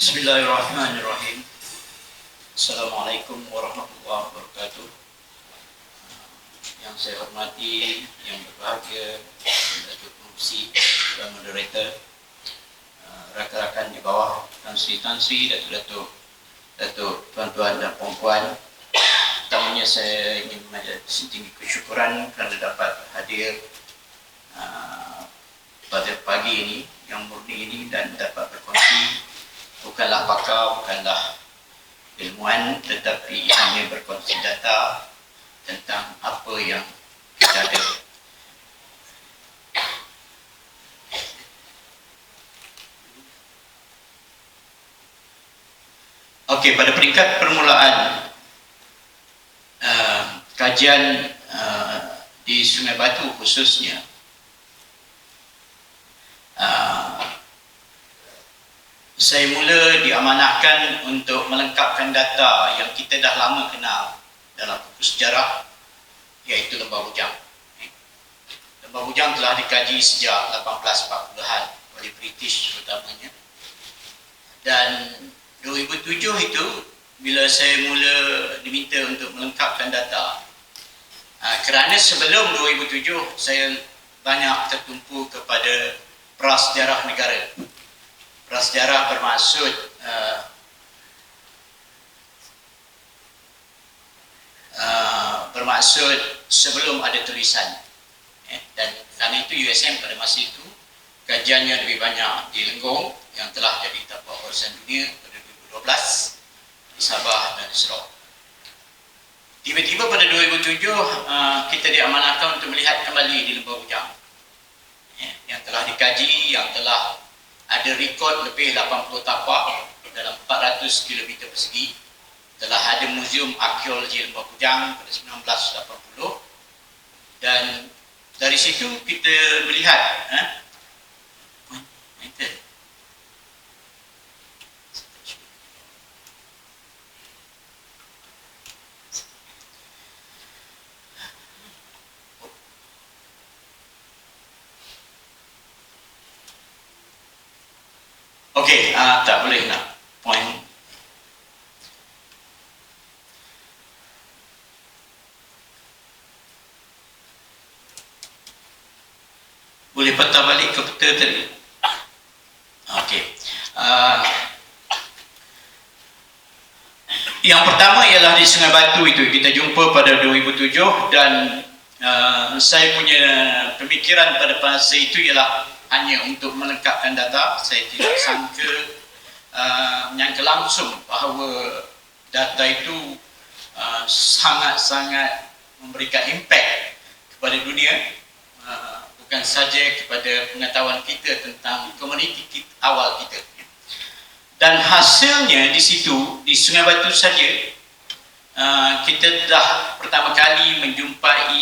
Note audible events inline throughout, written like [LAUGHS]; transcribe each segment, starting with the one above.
Bismillahirrahmanirrahim. Assalamualaikum warahmatullahi wabarakatuh. Yang saya hormati, yang berbahagia, Datuk Pengurusi dan Moderator, uh, rakan-rakan di bawah, Tan Sri Tan Sri, Datuk-Datuk, Datuk Tuan-Tuan dan Puan-Puan. Pertamanya saya ingin mengajar setinggi kesyukuran kerana dapat hadir uh, pada pagi ini yang murni ini dan dapat berkongsi bukanlah pakar, bukanlah ilmuwan tetapi hanya berkongsi data tentang apa yang kita ada. Okey, pada peringkat permulaan uh, kajian uh, di Sungai Batu khususnya saya mula diamanahkan untuk melengkapkan data yang kita dah lama kenal dalam buku sejarah iaitu Lembah Bujang. Lembah Bujang telah dikaji sejak 1840-an oleh British terutamanya. Dan 2007 itu bila saya mula diminta untuk melengkapkan data ah, kerana sebelum 2007 saya banyak tertumpu kepada prasejarah negara prasejarah bermaksud uh, uh, bermaksud sebelum ada tulisan eh, dan kerana itu USM pada masa itu kajiannya lebih banyak di Lenggong yang telah jadi tapak warisan dunia pada 2012 di Sabah dan Sarawak. Tiba-tiba pada 2007 uh, kita diamanahkan untuk melihat kembali di Lembah Bujang eh, yang telah dikaji, yang telah ada rekod lebih 80 tapak dalam 400 km persegi. Telah ada muzium arkeologi Lembah Pujang pada 1980 dan dari situ kita melihat eh, Okey, uh, tak boleh nak point. Boleh patah balik ke peta tadi? Okey. Uh, yang pertama ialah di Sungai Batu itu kita jumpa pada 2007 dan uh, saya punya pemikiran pada masa itu ialah hanya untuk melengkapkan data saya tidak [LAUGHS] sangka uh, menyangka langsung bahawa data itu uh, sangat-sangat memberikan impact kepada dunia uh, bukan saja kepada pengetahuan kita tentang komuniti kita, awal kita. Dan hasilnya di situ di Sungai Batu saja uh, kita dah pertama kali menjumpai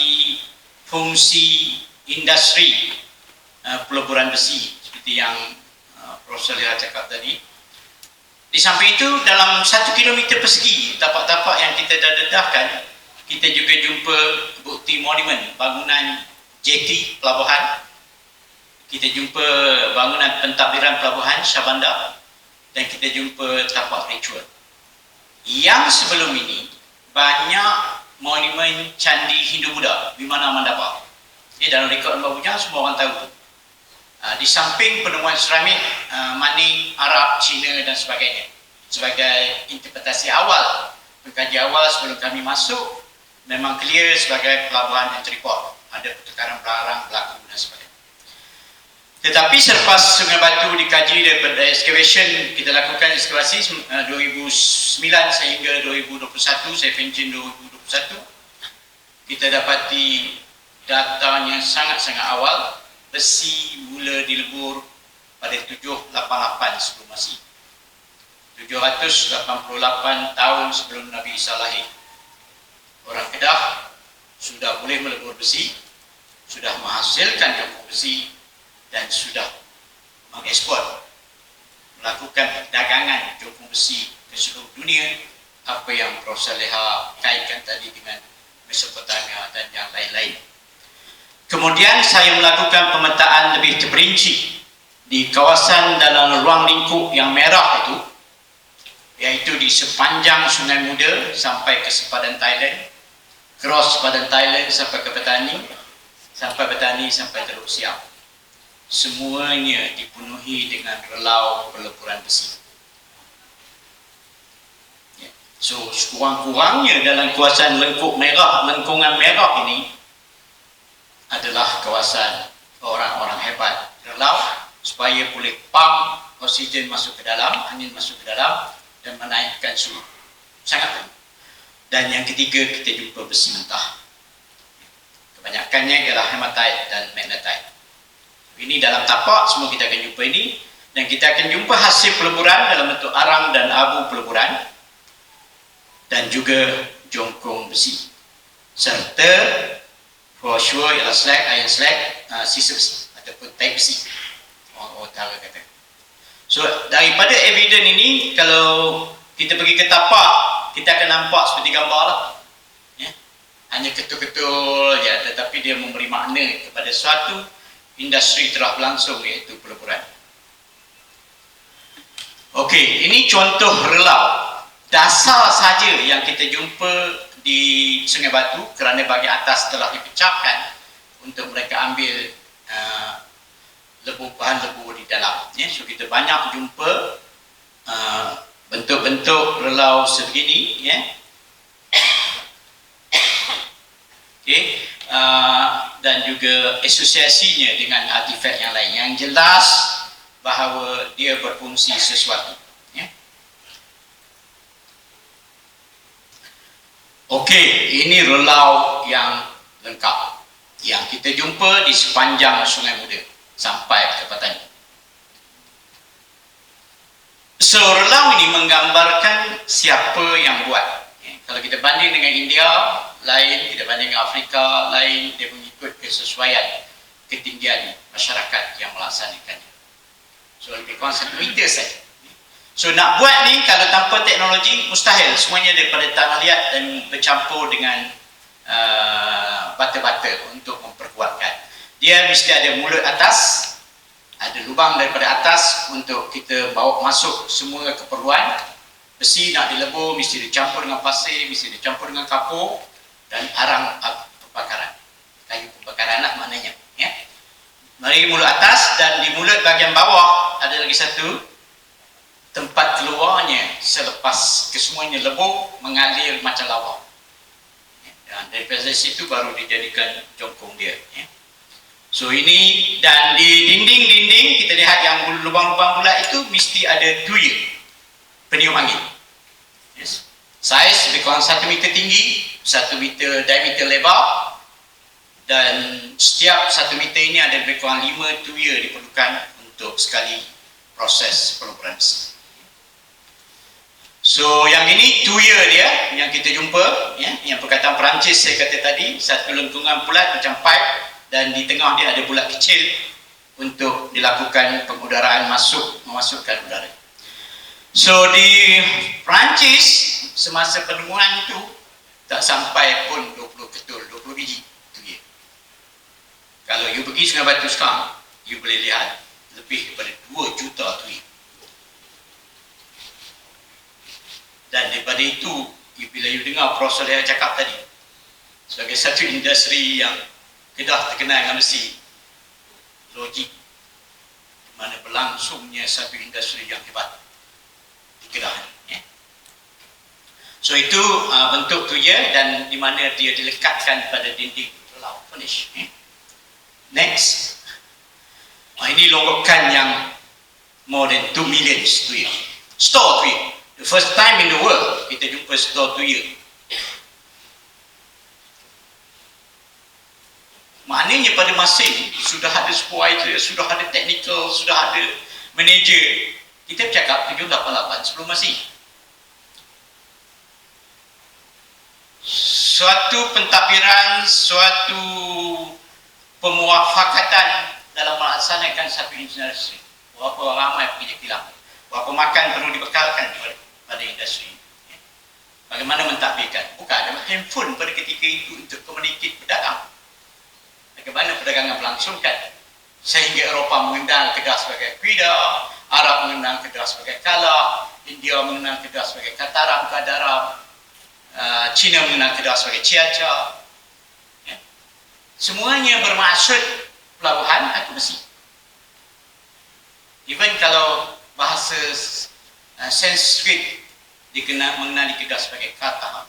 fungsi industri Uh, peleburan besi seperti yang uh, Profesor Lira cakap tadi. Di samping itu dalam satu kilometer persegi tapak-tapak yang kita dah dedahkan kita juga jumpa bukti monumen bangunan jeti pelabuhan. Kita jumpa bangunan pentadbiran pelabuhan Syabanda dan kita jumpa tapak ritual. Yang sebelum ini banyak monumen candi Hindu-Buddha di mana Mandapa. Ini dalam rekod Lembah Bujang semua orang tahu Ah, di samping penemuan seramik uh, manik Arab, Cina dan sebagainya. Sebagai interpretasi awal pengkaji awal sebelum kami masuk memang clear sebagai pelabuhan entrepot ada pertukaran barang berlaku dan sebagainya. Tetapi selepas Sungai Batu dikaji daripada excavation kita lakukan excavasi uh, 2009 sehingga 2021 saya pension 2021 kita dapati datanya sangat-sangat awal besi mula dilebur pada 788 sebelum Masih. 788 tahun sebelum Nabi Isa lahir. Orang Kedah sudah boleh melebur besi, sudah menghasilkan jangkau besi dan sudah mengekspor melakukan perdagangan jangkau besi ke seluruh dunia apa yang Profesor Leha kaitkan tadi dengan Mesopotamia dan yang lain-lain. Kemudian saya melakukan pemetaan lebih terperinci di kawasan dalam ruang lingkup yang merah itu iaitu di sepanjang Sungai Muda sampai ke sepadan Thailand, cross sepadan Thailand sampai ke Petani, sampai Petani sampai Teluk Siam. Semuanya dipenuhi dengan relau peleburan besi. Ya. So, kurang-kurangnya dalam kawasan lengkuk merah, lengkungan merah ini adalah kawasan orang-orang hebat relau supaya boleh pump oksigen masuk ke dalam, angin masuk ke dalam dan menaikkan suhu. Sangat penting. Dan yang ketiga, kita jumpa besi mentah. Kebanyakannya ialah hematite dan magnetite. Ini dalam tapak, semua kita akan jumpa ini. Dan kita akan jumpa hasil peleburan dalam bentuk arang dan abu peleburan. Dan juga jongkong besi. Serta, for sure, ialah slag, iron slag, uh, sisa besi. Ataupun type besi. Orang utara kata. So daripada evidence ini kalau kita pergi ke tapak kita akan nampak seperti gambar lah. Ya? Hanya ketul-ketul je tetapi dia memberi makna kepada suatu industri telah berlangsung iaitu peleburan. Okey, ini contoh relau. Dasar saja yang kita jumpa di Sungai Batu kerana bagi atas telah dipecahkan untuk mereka ambil uh, lebu bahan lebu di dalam. Ya, so kita banyak jumpa uh, bentuk-bentuk relau sebegini. Ya. Okay. Uh, dan juga asosiasinya dengan artifak yang lain yang jelas bahawa dia berfungsi sesuatu. Ya. Okey, ini relau yang lengkap yang kita jumpa di sepanjang Sungai Muda sampai ke petani. So, relau ini menggambarkan siapa yang buat. Okay. Kalau kita banding dengan India, lain, kita banding dengan Afrika, lain, dia mengikut kesesuaian ketinggian masyarakat yang melaksanakannya. So, lebih kurang satu meter saja. So, nak buat ni, kalau tanpa teknologi, mustahil. Semuanya daripada tanah liat dan bercampur dengan uh, bata-bata untuk memperkuatkan. Dia mesti ada mulut atas ada lubang daripada atas untuk kita bawa masuk semua keperluan. Besi nak dilebur mesti dicampur dengan pasir mesti dicampur dengan kapur dan arang pembakaran. Kayu pembakaran lah maknanya ya. Mari mulut atas dan di mulut bahagian bawah ada lagi satu tempat keluarnya selepas kesemuanya lebur mengalir macam lava dan dari situ baru dijadikan jongkong dia ya. So ini dan di dinding-dinding kita lihat yang lubang-lubang pula itu mesti ada tuya peniup angin. Yes. Saiz lebih kurang 1 meter tinggi, 1 meter diameter lebar dan setiap 1 meter ini ada lebih kurang 5 tuya diperlukan untuk sekali proses peluburan besi. So yang ini tuya dia yang kita jumpa ya, yang perkataan Perancis saya kata tadi, satu lengkungan pula macam pipe dan di tengah dia ada bulat kecil untuk dilakukan pengudaraan masuk memasukkan udara. So di Perancis semasa penemuan itu tak sampai pun 20 ketul, 20 biji tu dia. Kalau you pergi Sungai Batu sekarang, you boleh lihat lebih daripada 2 juta tu dia. Dan daripada itu, bila you dengar Prof. Soleha cakap tadi, sebagai satu industri yang Kedah terkenal dengan besi logik di mana berlangsungnya satu industri yang hebat di Kedah ya. so itu uh, bentuk tu ya dan di mana dia dilekatkan pada dinding laut finish ya. next uh, ini longgokan yang more than 2 million tu ya. store tu ya. The first time in the world kita jumpa store tu ya. Maknanya pada masa ini sudah ada supervisor, sudah ada technical, sudah ada manager. Kita bercakap 788 sebelum masih. Suatu pentadbiran, suatu pemuafakatan dalam melaksanakan satu industri. Berapa ramai pekerja kilang. Berapa makan perlu dibekalkan pada industri. Bagaimana mentadbirkan? Bukan ada handphone pada ketika itu untuk komunikasi berdagang bagaimana perdagangan berlangsungkan sehingga Eropah mengenal Kedah sebagai Kuida, Arab mengenal Kedah sebagai Kala, India mengenal Kedah sebagai Kataram, Kadaram, uh, China mengenal Kedah sebagai Ciaca. Ya. Semuanya bermaksud pelabuhan atau besi. Even kalau bahasa uh, Sanskrit dikenal mengenali Kedah sebagai kata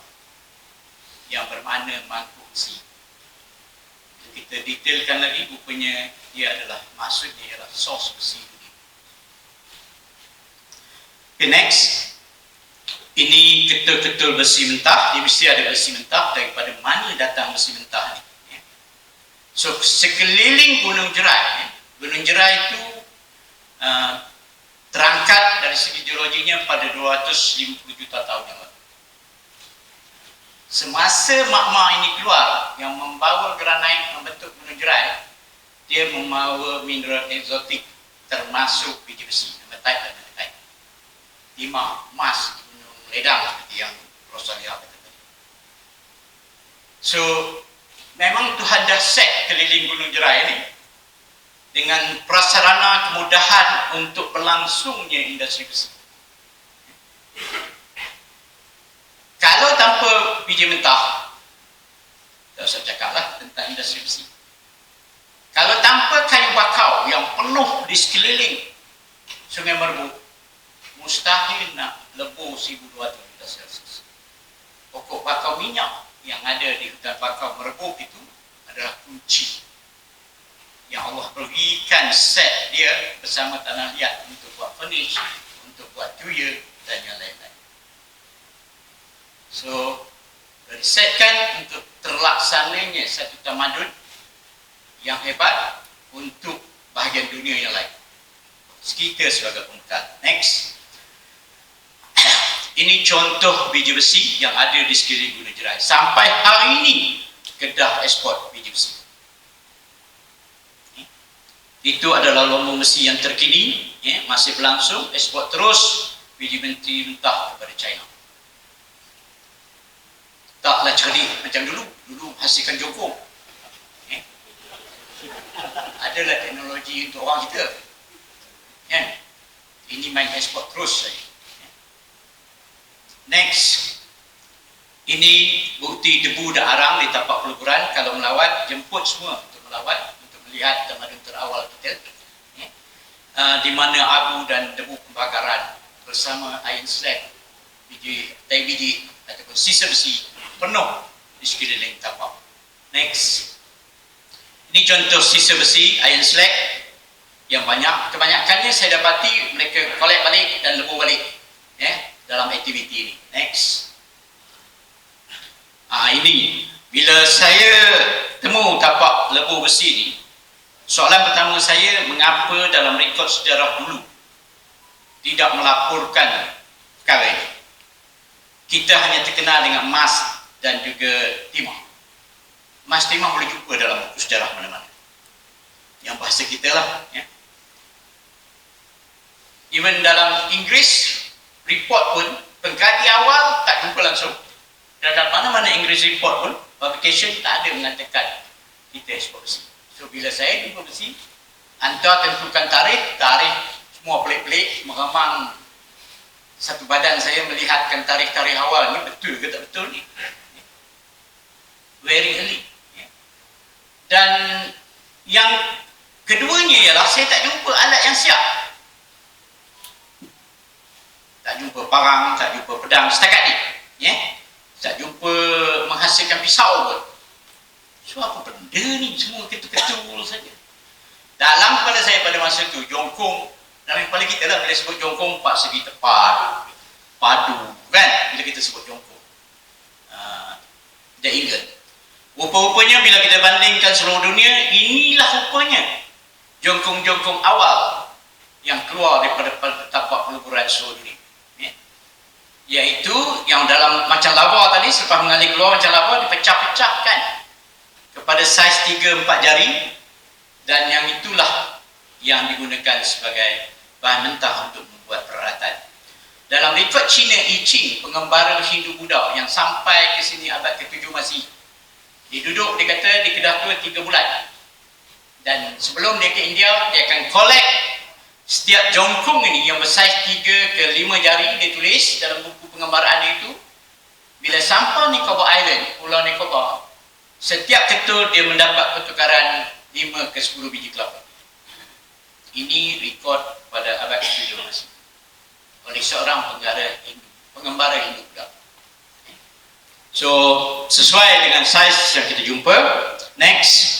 yang bermakna mangkuk besi. Kita detailkan lagi rupanya dia adalah maksudnya ialah sos besi. Okay, next. Ini ketul-ketul besi mentah. Dia mesti ada besi mentah. Daripada mana datang besi mentah ni? Ya. So, sekeliling Gunung Jerai. Ya. Gunung Jerai itu uh, terangkat dari segi geologinya pada 250 juta tahun yang lalu. Semasa magma ini keluar yang membawa granit membentuk Gunung Jerai, dia membawa mineral eksotik termasuk biji besi, hematite dan timah, emas, gunung ledang seperti yang Rosalia kata tadi. So, memang Tuhan dah set keliling Gunung Jerai ini dengan prasarana kemudahan untuk berlangsungnya industri besi. Kalau tanpa biji mentah, tak usah cakaplah tentang industri besi. Kalau tanpa kayu bakau yang penuh di sekeliling Sungai Merbuk, mustahil nak lebur 1200 juta Celsius. Pokok bakau minyak yang ada di hutan bakau merebuk itu adalah kunci yang Allah berikan set dia bersama tanah liat untuk buat furnish, untuk buat tuya dan yang lain-lain. So, disetkan untuk terlaksananya satu tamadun yang hebat untuk bahagian dunia yang lain. Kita sebagai pemuka. Next. [COUGHS] Ini contoh biji besi yang ada di sekeliling Gunung Jerai. Sampai hari ini, Kedah ekspor biji besi. Itu adalah lombong besi yang terkini, ya, masih berlangsung, ekspor terus biji menteri mentah kepada China. Taklah cerdik macam dulu. Dulu hasilkan jokong. Ya. Adalah teknologi untuk orang kita. Ya. Ini main ekspor terus saja. Next. Ini bukti debu dan arang di tapak peluburan. Kalau melawat, jemput semua untuk melawat, melihat tamadun terawal kita. Ya. Di mana abu dan debu pembakaran bersama iron slag, biji, tai biji ataupun sisa besi penuh di sekeliling tapak. Next. Ini contoh sisa besi, iron slag yang banyak. Kebanyakannya saya dapati mereka collect balik dan lebur balik. Ya. Yeah dalam aktiviti ini. Next. Ah ini bila saya temu tapak lebu besi ni, soalan pertama saya mengapa dalam rekod sejarah dulu tidak melaporkan perkara ini. Kita hanya terkenal dengan emas dan juga timah. Emas timah boleh jumpa dalam buku sejarah mana-mana. Yang bahasa kita lah. Ya. Even dalam Inggeris, report pun pengkaji awal tak jumpa langsung dalam mana-mana English report pun publication tak ada mengatakan kita ekspor besi so bila saya jumpa besi anda tentukan tarikh tarikh semua pelik-pelik meremang satu badan saya melihatkan tarikh-tarikh awal ni betul ke tak betul ni very early dan yang keduanya ialah saya tak jumpa alat yang siap tak jumpa parang, tak jumpa pedang setakat ni. Ya? Tak jumpa menghasilkan pisau pun. So apa benda ni? Semua ketul-ketul saja. Dalam pada saya pada masa tu jongkong. Dalam kepala kita lah bila sebut jongkong empat segi tepat. Padu kan? Bila kita sebut jongkong. Uh, dia ingat. Rupa-rupanya bila kita bandingkan seluruh dunia inilah rupanya jongkong-jongkong awal yang keluar daripada tapak peleburan seluruh dunia. Iaitu yang dalam macam lava tadi selepas mengalir keluar macam lava dipecah-pecahkan kepada saiz 3-4 jari. Dan yang itulah yang digunakan sebagai bahan mentah untuk membuat peralatan. Dalam rekod Cina I Ching pengembara Hindu Buddha yang sampai ke sini abad ke-7 masih dia duduk dia kata di Kedah tu 3 bulan. Dan sebelum dia ke India dia akan collect setiap jongkong ini yang bersaiz 3 ke 5 jari dia tulis dalam buku pengembaraan dia itu. Bila sampai Nicobar Island, Pulau Nicobar setiap ketul dia mendapat pertukaran 5 ke 10 biji kelapa ini rekod pada abad ke-17 oleh seorang penggara Hindu, pengembara Hindu pula. So, sesuai dengan saiz yang kita jumpa, next.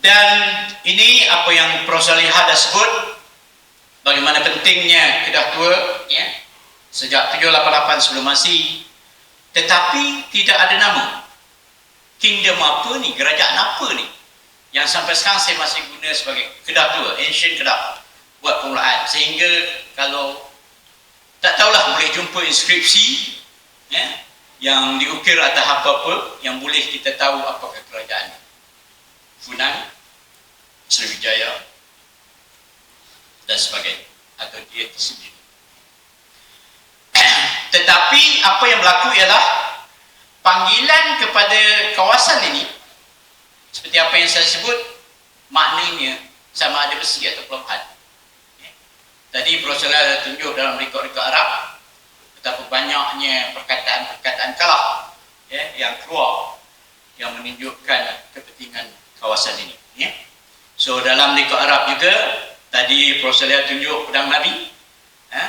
Dan ini apa yang Prof. Salihah dah sebut, bagaimana pentingnya kedah tua, ya, sejak 788 sebelum masih, tetapi tidak ada nama. Kingdom apa ni? Kerajaan apa ni? Yang sampai sekarang saya masih guna sebagai kedah tua, ancient kedah, buat pengulaan. Sehingga kalau tak tahulah boleh jumpa inskripsi ya, yang diukir atas apa-apa yang boleh kita tahu apakah kerajaan Funan, Sriwijaya dan sebagainya atau dia tersendiri. [CLEARS THROAT] Tetapi apa yang berlaku ialah panggilan kepada kawasan ini seperti apa yang saya sebut maknanya sama ada besi atau pelophan. Ya. Tadi Prof. Salah tunjuk dalam rekod-rekod Arab betapa banyaknya perkataan-perkataan kalah ya, yang keluar yang menunjukkan kepentingan kawasan ini. Ya. So dalam rekod Arab juga tadi. Salia tunjuk pedang Nabi ya,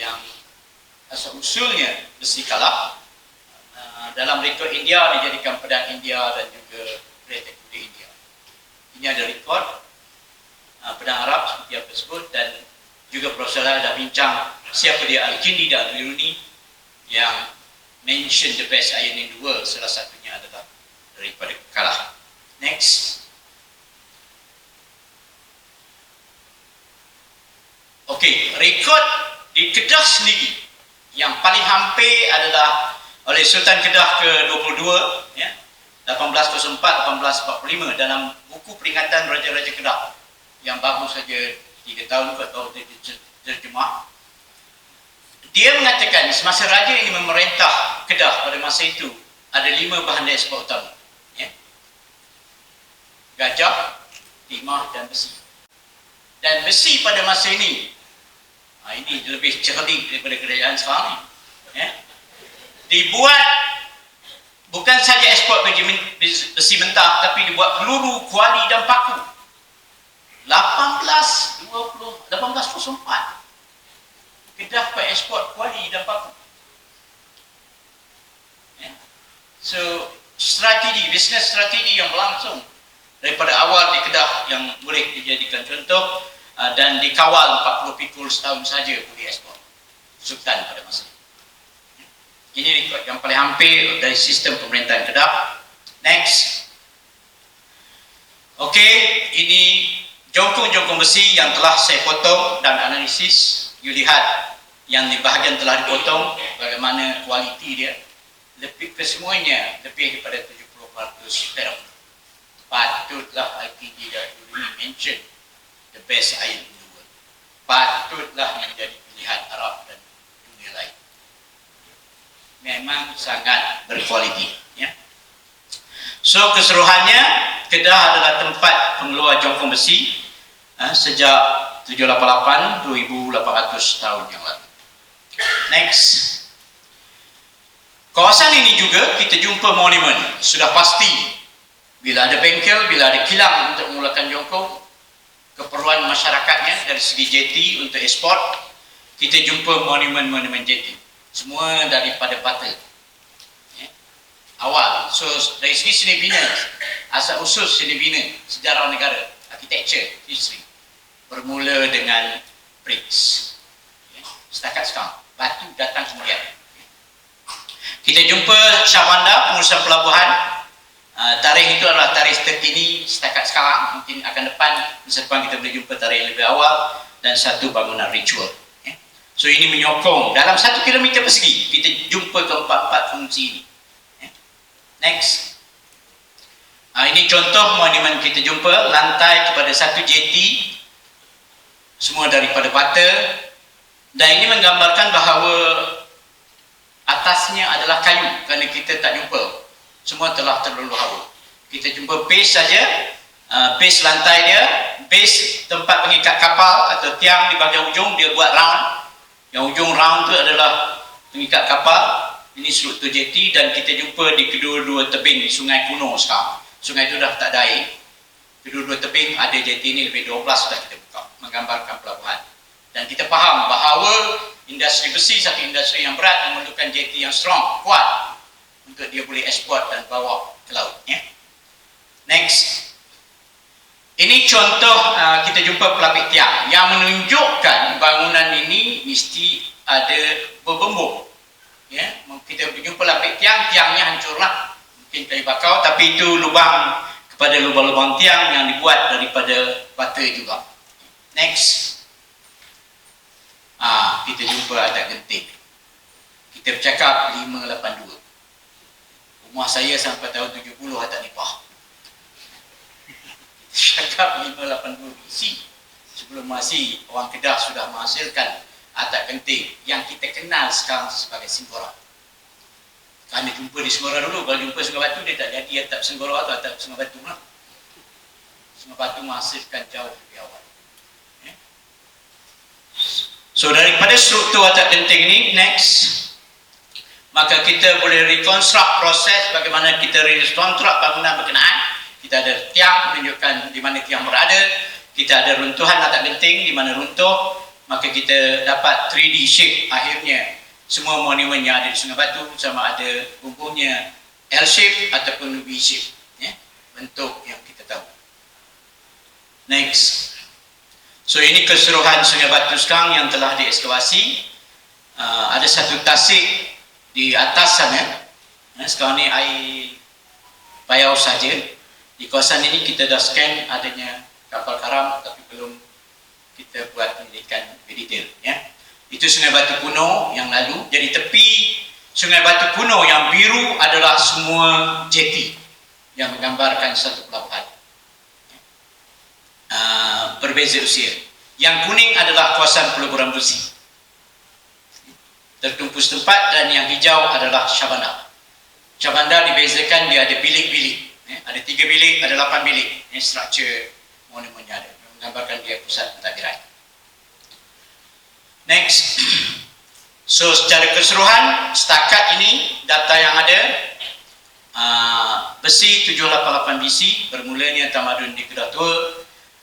yang asal usulnya besi kalah. Dalam rekod India dijadikan pedang India dan juga kreatif kuda India. Ini ada rekod uh, pedang Arab seperti apa tersebut dan juga Prof. Salia dah bincang siapa dia Al-Kindi dan Al-Iruni yang mention the best iron in the world salah satunya adalah daripada kalah. Next. Okey, rekod di Kedah sendiri yang paling hampir adalah oleh Sultan Kedah ke-22 ya. 1804 1845 dalam buku peringatan Raja-Raja Kedah yang baru saja 3 tahun ke tahun terjemah dia mengatakan semasa raja ini memerintah Kedah pada masa itu ada lima bahan ekspor utama gajah, timah dan besi. Dan besi pada masa ini, ha, ini lebih cerdik daripada kerajaan sekarang ni. Ya? Dibuat bukan saja ekspor besi mentah, tapi dibuat peluru, kuali dan paku. 18, 20, 1804. Kita dapat ekspor kuali dan paku. Ya? So, strategi, bisnes strategi yang berlangsung daripada awal di Kedah yang boleh dijadikan contoh uh, dan dikawal 40 pikul setahun saja boleh ekspor Sultan pada masa itu. Ini yang paling hampir dari sistem pemerintahan Kedah. Next. Okey, ini jongkong-jongkong besi yang telah saya potong dan analisis. You lihat yang di bahagian telah dipotong bagaimana kualiti dia. Lebih kesemuanya lebih daripada 70% perak patutlah IPG dan Duri mention the best iron in the world. Patutlah menjadi pilihan Arab dan. Memang sangat berkualiti. Ya. So keseluruhannya, Kedah adalah tempat pengeluar jongkong besi uh, sejak 788 2800 tahun yang lalu. Next. Kawasan ini juga kita jumpa monumen. Sudah pasti bila ada bengkel, bila ada kilang untuk memulakan jongkong, keperluan masyarakatnya dari segi jeti untuk ekspor, kita jumpa monumen-monumen jeti. Semua daripada bata. Ya. Awal. So, dari segi seni bina, asal usul seni bina, sejarah negara, architecture, history, bermula dengan bricks. Ya. Setakat sekarang, batu datang kemudian. Kita jumpa Syahwanda, pengurusan pelabuhan, Ah, tarikh itu adalah tarikh terkini setakat sekarang mungkin akan depan masa depan kita boleh jumpa tarikh lebih awal dan satu bangunan ritual. So ini menyokong. Dalam satu kilometer persegi kita jumpa keempat-empat fungsi ini. Eh. next. Uh, ini contoh monumen kita jumpa. Lantai kepada satu jeti semua daripada bata. Dan ini menggambarkan bahawa atasnya adalah kayu kerana kita tak jumpa. Semua telah terlalu haru. Kita jumpa base saja. Uh, base lantai dia, base tempat pengikat kapal atau tiang di bahagian ujung dia buat round. Yang ujung tu adalah pengikat kapal. Ini struktur jeti dan kita jumpa di kedua-dua tebing sungai kuno sekarang. Sungai itu dah tak ada air. Kedua-dua tebing ada jeti ini lebih 12 sudah kita buka menggambarkan pelabuhan. Dan kita faham bahawa industri besi satu industri yang berat memerlukan jeti yang strong, kuat untuk dia boleh ekspor dan bawa ke laut. Ya. Next. Ini contoh uh, kita jumpa pelapik tiang yang menunjukkan bangunan ini mesti ada berbembung. Ya, kita jumpa pelapik tiang, tiangnya hancurlah. Mungkin kayu bakau, tapi itu lubang kepada lubang-lubang tiang yang dibuat daripada bata juga. Next. Ah, kita jumpa adat genting. Kita bercakap 582. Rumah saya sampai tahun 70 adat nipah. Cakap 582 BC. Sebelum masih orang Kedah sudah menghasilkan adat genting yang kita kenal sekarang sebagai Singgora. Kami jumpa di Singgora dulu. Kalau jumpa Sungai Batu, dia tak jadi atap Singgora atau atap Sungai Batu. Lah. Sungai Batu menghasilkan jauh lebih awal. Eh? So daripada struktur watak genting ini, next. Maka kita boleh reconstruct proses bagaimana kita reconstruct bangunan berkenaan. Kita ada tiang menunjukkan di mana tiang berada. Kita ada runtuhan watak genting di mana runtuh. Maka kita dapat 3D shape akhirnya. Semua monumen yang ada di Sungai Batu sama ada bubuhnya L shape ataupun V shape. Ya? Bentuk yang kita tahu. Next. So ini keseluruhan Sungai Batu sekarang yang telah diekskavasi. Uh, ada satu tasik di atas sana. Uh, sekarang ni air payau saja. Di kawasan ini kita dah scan adanya kapal karam tapi belum kita buat penyelidikan lebih detail. Ya. Itu Sungai Batu kuno yang lalu. Jadi tepi Sungai Batu kuno yang biru adalah semua jeti yang menggambarkan satu pelabuhan. Ah, berbeza usia. Yang kuning adalah kawasan peleburan besi. Tertumpu setempat dan yang hijau adalah Syabanda. Syabanda dibezakan dia ada bilik-bilik. Ada tiga bilik, ada lapan bilik. Ini struktur monumennya ada. Menggambarkan dia pusat pentadbiran. Next. So secara keseluruhan, setakat ini data yang ada uh, besi 788 BC bermulanya tamadun di Kedah Tua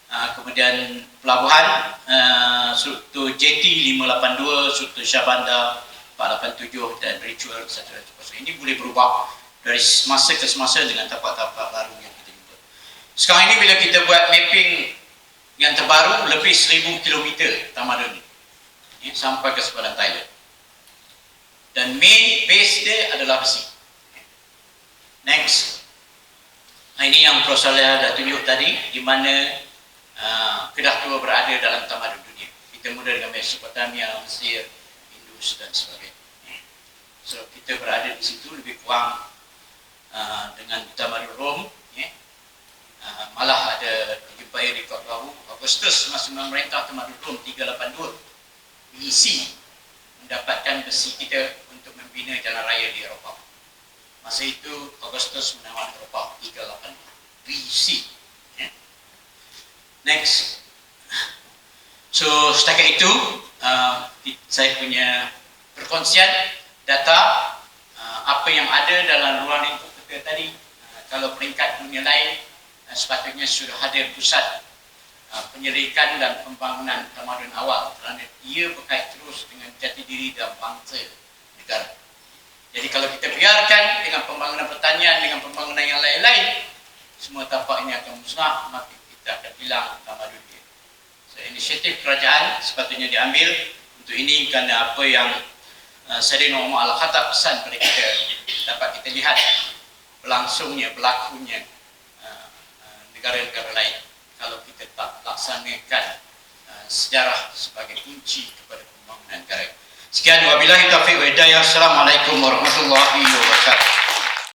Uh, kemudian pelabuhan uh, struktur JT 582, struktur Syabanda 487 dan ritual 100%. Ini boleh berubah dari masa ke semasa dengan tapak-tapak baru yang kita jumpa. Sekarang ini bila kita buat mapping yang terbaru lebih 1000 km tamadun ini ya, sampai ke sepadan Thailand. Dan main base dia adalah besi. Next. Nah, ini yang Prof. Saleh dah tunjuk tadi di mana Ah, Kedah tua berada dalam tamadun dunia. Kita muda dengan Mesopotamia, Mesir, Indus dan sebagainya. So kita berada di situ lebih kurang uh, dengan tamadun Rom. Yeah. Uh, malah ada dijumpai rekod baru Augustus masa memerintah tamadun Rom 382 BC mendapatkan besi kita untuk membina jalan raya di Eropah. Masa itu Augustus menawan Eropah 382 BC. Next. So setakat itu uh, saya punya perkongsian data uh, apa yang ada dalam ruang lingkup kita tadi. Uh, kalau peringkat dunia lain uh, sepatutnya sudah ada pusat uh, penyelidikan dan pembangunan tamadun awal kerana ia berkait terus dengan jati diri dan bangsa negara. Jadi kalau kita biarkan dengan pembangunan pertanian dengan pembangunan yang lain-lain semua tapak ini akan musnah maka kita akan hilang tamadun dia. So, inisiatif kerajaan sepatutnya diambil untuk ini kerana apa yang uh, Sayyidina Umar Al-Khattab pesan kepada kita dapat kita lihat berlangsungnya, berlakunya uh, uh, negara-negara lain kalau kita tak laksanakan uh, sejarah sebagai kunci kepada pembangunan negara. Sekian wabillahi taufiq wa hidayah. Assalamualaikum warahmatullahi wabarakatuh.